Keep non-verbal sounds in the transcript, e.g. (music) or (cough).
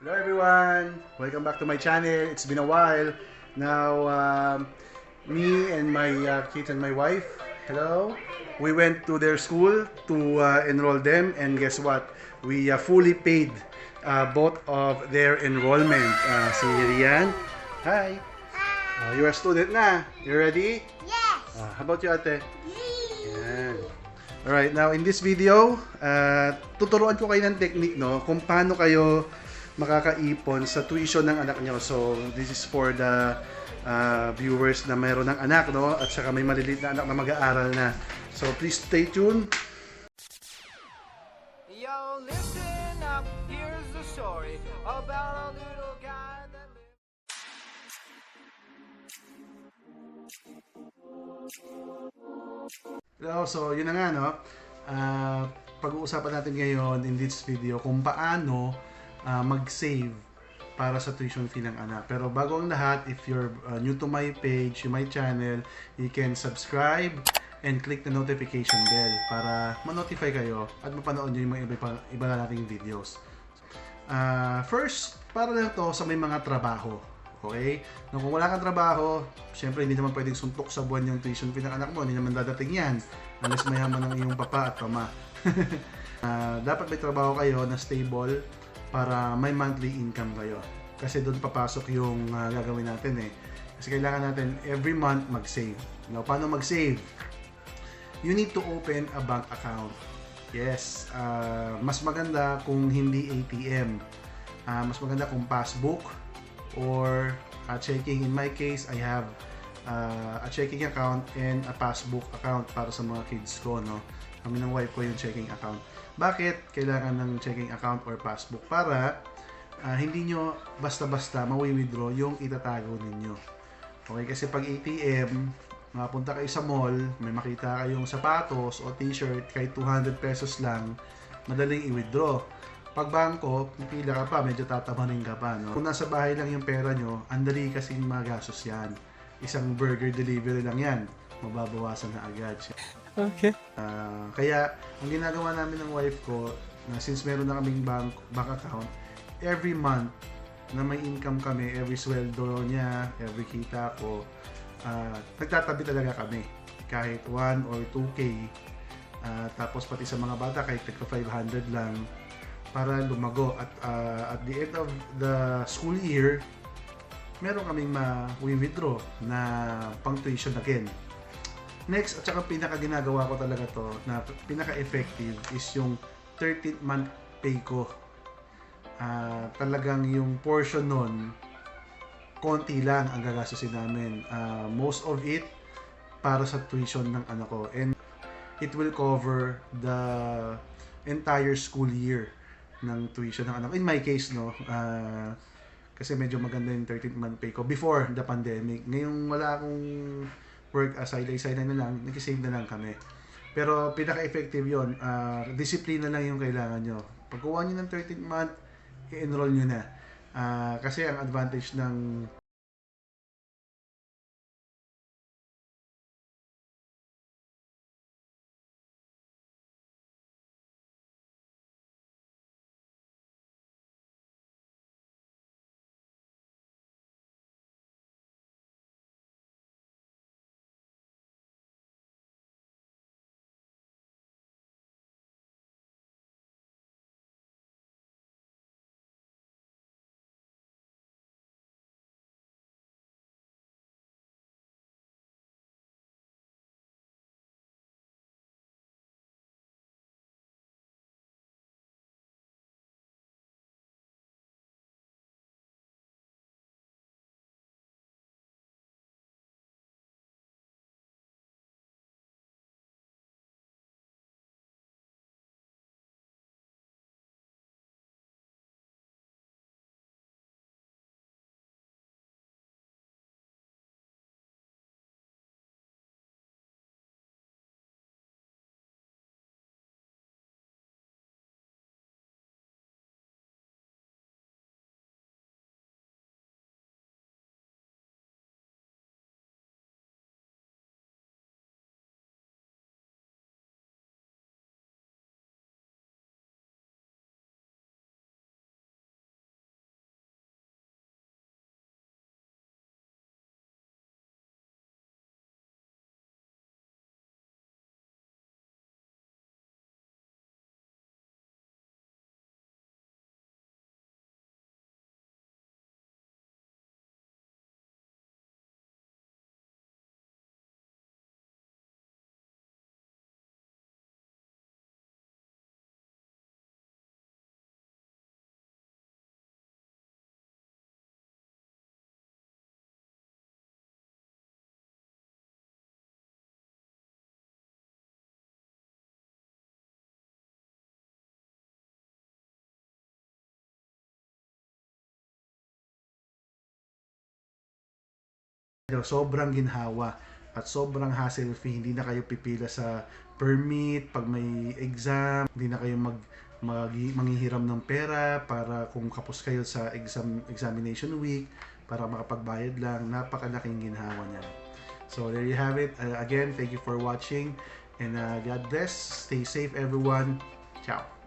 Hello everyone! Welcome back to my channel. It's been a while. Now, um, me and my uh, kids and my wife, hello, we went to their school to uh, enroll them and guess what? We uh, fully paid uh, both of their enrollment. Uh, si Rian, hi! Uh, you're a student na. You ready? Yes. Uh, how about you ate? Yan. Alright, now in this video, uh, tuturuan ko kayo ng technique no, kung paano kayo makakaipon sa tuition ng anak nyo. So, this is for the uh, viewers na mayroon ng anak, no? At saka may maliliit na anak na mag-aaral na. So, please stay tuned. Yo, listen up, here's the story about a little guy that. Hello, so yun na nga, no? Ah, pag-uusapan natin ngayon in this video kung paano ah, mag-save para sa tuition fee ng anak. Pero bago ang lahat, if you're uh, new to my page, my channel, you can subscribe and click the notification bell para ma-notify kayo at mapanood nyo yung mga iba, iba na nating videos. Ah, first, para lang to sa may mga trabaho. Okay? No, kung wala kang trabaho, syempre hindi naman pwedeng suntok sa buwan yung tuition fee ng anak mo. Hindi naman dadating yan. Unless mayaman ang iyong papa at mama. (laughs) Ah, dapat may trabaho kayo na stable para may monthly income kayo. Kasi doon papasok yung ah, gagawin natin eh. Kasi kailangan natin every month mag-save. Now, paano mag-save? You need to open a bank account. Yes, ah, mas maganda kung hindi ATM. Ah, mas maganda kung passbook or a checking. In my case, I have uh, a checking account and a passbook account para sa mga kids ko, no? Kami ng wife ko yung checking account. Bakit kailangan ng checking account or passbook? Para ah, hindi nyo basta-basta mawi-withdraw yung itatago ninyo. Okay, kasi pag ATM, mapunta kayo sa mall, may makita kayong sapatos o t-shirt, kahit 200 pesos lang, madaling i-withdraw. Pag bangko, pipila ka pa, medyo tatamanin ka pa. No? Kung nasa bahay lang yung pera nyo, andali kasing magastos yan. Isang burger delivery lang yan. Mababawasan na agad. Okay. Ah, kaya, ang ginagawa namin ng wife ko, na since meron na kaming bank, bank account, every month na may income kami, every sweldo niya, every kita ko, ah, nagtatabi talaga kami. Kahit 1 or 2K. Ah, tapos pati sa mga bata, kahit tagka 500 lang para lumago. At ah, at the end of the school year, meron kaming ma-withdraw na pang tuition again. Next, at saka pinaka ginagawa ko talaga to na pinaka-effective is yung 13th month pay ko. Ah, talagang yung portion nun, konti lang ang gagastusin namin. Ah, most of it para sa tuition ng anak ko. And it will cover the entire school year ng tuition ng anak ko. In my case, no, ah, kasi medyo maganda yung 13th month pay ko before the pandemic. Ngayong wala akong work aside side na lang, nag-save na lang kami. Pero pinaka-effective yon uh, discipline na lang yung kailangan nyo. Pag kuha nyo ng 13th month, i-enroll nyo na. Ah, kasi ang advantage ng Sobrang ginhawa at sobrang hassle free. Hindi na kayo pipila sa permit pag may exam. Hindi na kayo mag, mag manghihiram ng pera para kung kapos kayo sa exam examination week para makapagbayad lang. Napakalaking ginhawa niyan. So there you have it. Uh, again, thank you for watching and uh, God bless. Stay safe everyone. Ciao.